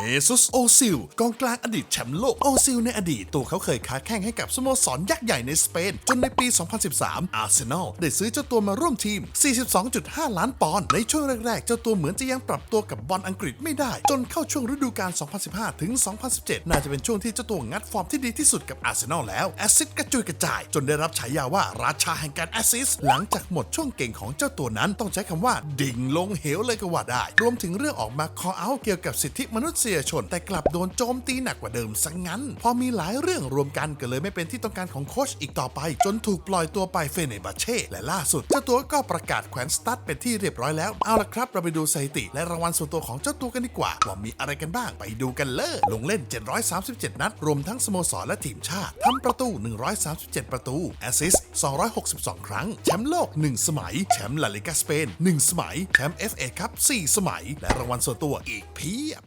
เ e ซุสโอซิลกองกลางอดีตแชมป์โลกโอซิลในอดีตตัวเขาเคยค้าแข่งให้กับสโมสรยักษ์ใหญ่ในสเปน จนในปี 2013 อาร์เซนอลได้ซื้อเจ้าตัวมาร่วมทีม 42.5 ล้านปอนด์ในช่วงแรกๆ เจ้าตัวเหมือนจะยังปรับตัวกับบอลอังกฤษไม่ได้ จนเข้าช่วงฤดูกาล 2015 ถึง 2017 น่าจะเป็นช่วงที่เจ้าตัวงัดฟอร์มที่ดีที่สุดกับอาร์เซนอลแล้วแอสซิสกระจุยกระจาย จนได้รับฉายาว่าราชาแห่งการแอสซิสหลังจากหมดช่วงเก่งของเจ้าตัวนั้นต้องใช้คำว่าดิ่งลงเหวเลยก็ว่าได้ รวมถึงเรื่องออกมา call out เกี่ยวกับสิทธิมนุษยชน แต่กลับโดนโจมตีหนักกว่าเดิมซะงั้น พอมีหลายเรื่องรวมกันก็เลยไม่เป็นที่ต้องการของโคชอีกต่อไป จนถูกปล่อยตัวไปเฟเนบาเช่และล่าสุด เจ้าตัวก็ประกาศแขวนสตั๊ดเป็นที่เรียบร้อยแล้วเอาละครับ เราไปดูสถิติ และรางวัลส่วนตัวของเจ้าตัวกันดีกว่าว่ามีอะไรกันบ้างไปดูกันเลยลงเล่น 737 นัด รวมทั้งสโมสรและทีมชาติทำประตู 137 ประตูแอสซิสต์262 ครั้งแชมป์โลก 1 สมัยแชมป์ลาลิกาสเปน 1 สมัยแชมป์ FA คัพ4สมัย และรางวัลส่วนตัวอีกเพียบ